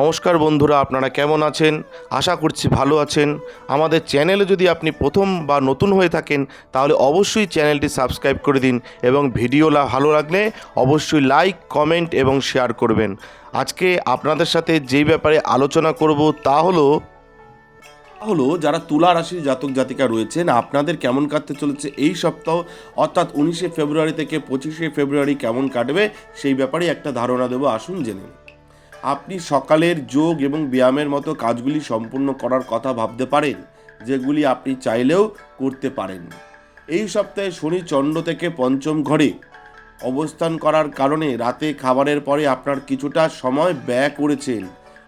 নমস্কার বন্ধুরা, আপনারা কেমন আছেন? আশা করছি ভালো আছেন। আমাদের চ্যানেলে যদি আপনি প্রথম বা নতুন হয়ে থাকেন, তাহলে অবশ্যই চ্যানেলটি সাবস্ক্রাইব করে দিন এবং ভিডিও ভালো লাগলে অবশ্যই লাইক, কমেন্ট এবং শেয়ার করবেন। আজকে আপনাদের সাথে যেই ব্যাপারে আলোচনা করব তা হলো হলো যারা তুলা রাশির জাতক জাতিকা রয়েছেন, আপনাদের কেমন কাটতে চলেছে এই সপ্তাহ? অর্থাৎ উনিশে ফেব্রুয়ারি থেকে পঁচিশে ফেব্রুয়ারি কেমন কাটবে? সেই ব্যাপারে একটা ধারণা দেবো, আসুন জেনে। আপনি সকালের যোগ এবং ব্যায়ামের মতো কাজগুলি সম্পূর্ণ করার কথা ভাবতে পারেন, যেগুলি আপনি চাইলেও করতে পারেন। এই সপ্তাহে শনি চন্দ্র থেকে পঞ্চম ঘরে অবস্থান করার কারণে রাতে খাবারের পরে আপনার কিছুটা সময় ব্যয় করেছেন।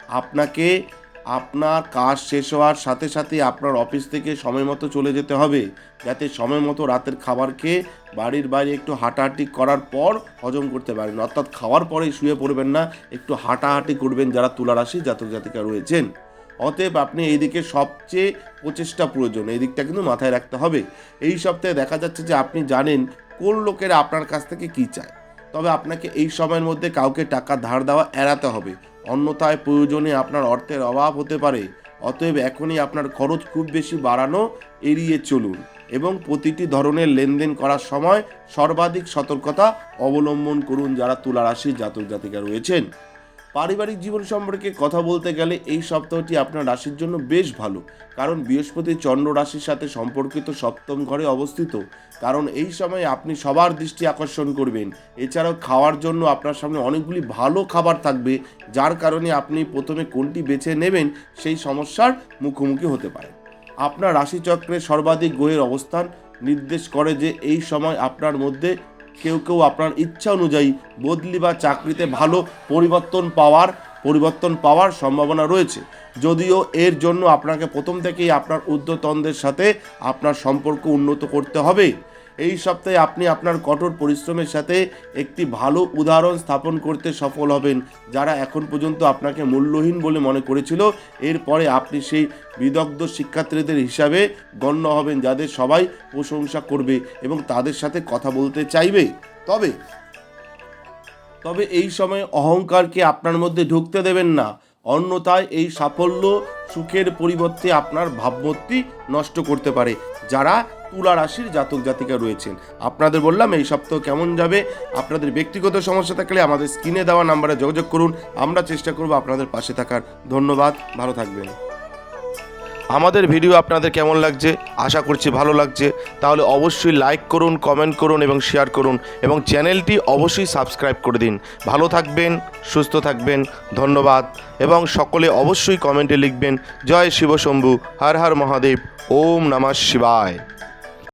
আপনাকে আপনার কাজ শেষ হওয়ার সাথে সাথে আপনার অফিস থেকে সময় মতো চলে যেতে হবে, যাতে সময় মতো রাতের খাবার খেয়ে বাড়ির বাইরে একটু হাঁটাহাঁটি করার পর হজম করতে পারেন। অর্থাৎ খাওয়ার পরেই শুয়ে পড়বেন না, একটু হাঁটাহাঁটি করবেন যারা তুলা রাশি জাতক জাতিকা রয়েছেন। অতএব আপনি এই দিকে সবচেয়ে প্রচেষ্টা প্রয়োজন এই দিকটা কিন্তু মাথায় রাখতে হবে। এই সপ্তাহে দেখা যাচ্ছে যে আপনি জানেন কোন লোকেরা আপনার কাছ থেকে কী চায়। তবে আপনাকে এই সময়ের মধ্যে কাউকে টাকা ধার দেওয়া এড়াতে হবে। অন্যথায় প্রয়োজনে আপনার অর্থের অভাব হতে পারে। অতএব এখনই আপনার খরচ খুব বেশি বাড়ানো এড়িয়ে চলুন এবং প্রতিটি ধরনের লেনদেন করার সময় সর্বাধিক সতর্কতা অবলম্বন করুন যারা তুলারাশির জাতক জাতিকা রয়েছেন। পারিবারিক জীবন সম্পর্কে কথা বলতে গেলে এই সপ্তাহটি আপনার রাশির জন্য বেশ ভালো। কারণ বৃহস্পতি চন্দ্র রাশির সাথে সম্পর্কিত সপ্তম ঘরে অবস্থিত। কারণ এই সময় আপনি সবার দৃষ্টি আকর্ষণ করবেন। এছাড়াও খাওয়ার জন্য আপনার সামনে অনেকগুলি ভালো খাবার থাকবে, যার কারণে আপনি প্রথমে কোনটি বেছে নেবেন সেই সমস্যার মুখোমুখি হতে পারেন। আপনার রাশিচক্রে সর্বাধিক গ্রহের অবস্থান নির্দেশ করে যে এই সময় আপনার মধ্যে কেউ কেউ আপনার ইচ্ছা অনুযায়ী বদলি বা চাকরিতে ভালো পরিবর্তন পাওয়ার পরিবর্তন পাওয়ার সম্ভাবনা রয়েছে। যদিও এর জন্য আপনাকে প্রথম থেকেই আপনার ঊর্ধ্বতনদের সাথে আপনার সম্পর্ক উন্নত করতে হবে। এই সপ্তাহে আপনি আপনার কঠোর পরিশ্রমের সাথে একটি ভালো উদাহরণ স্থাপন করতে সফল হবেন, যারা এখন পর্যন্ত আপনাকে মূল্যহীন বলে মনে করেছিল। এরপরে আপনি সেই বিদগ্ধ শিক্ষার্থীদের হিসাবে গণ্য হবেন, যাদের সবাই প্রশংসা করবে এবং তাদের সাথে কথা বলতে চাইবে। তবে তবে এই সময় অহংকারকে আপনার মধ্যে ঢুকতে দেবেন না। অন্যথায় এই সাফল্য সুখের পরিবর্তে আপনার ভাবমূর্তি নষ্ট করতে পারে। যারা তুলা রাশির জাতক জাতিকা রয়েছেন। আপনাদের বললাম এই সপ্তাহ কেমন যাবে? আপনাদের ব্যক্তিগত সমস্যা থাকলে আমাদের স্ক্রিনে দেওয়া নাম্বারে যোগাযোগ করুন। আমরা চেষ্টা করব আপনাদের পাশে থাকার। ধন্যবাদ, ভালো থাকবেন। আমাদের ভিডিও আপনাদের কেমন লাগছে? আশা করছি ভালো লাগছে। তাহলে অবশ্যই লাইক করুন কমেন্ট করুন এবং শেয়ার করুন এবং চ্যানেলটি অবশ্যই সাবস্ক্রাইব করে দিন। ভালো থাকবেন, সুস্থ থাকবেন, ধন্যবাদ এবং সকলে অবশ্যই কমেন্টে লিখবেন, জয় শিবশম্ভু, হর হর মহাদেব, ওম নমঃ শিবায়।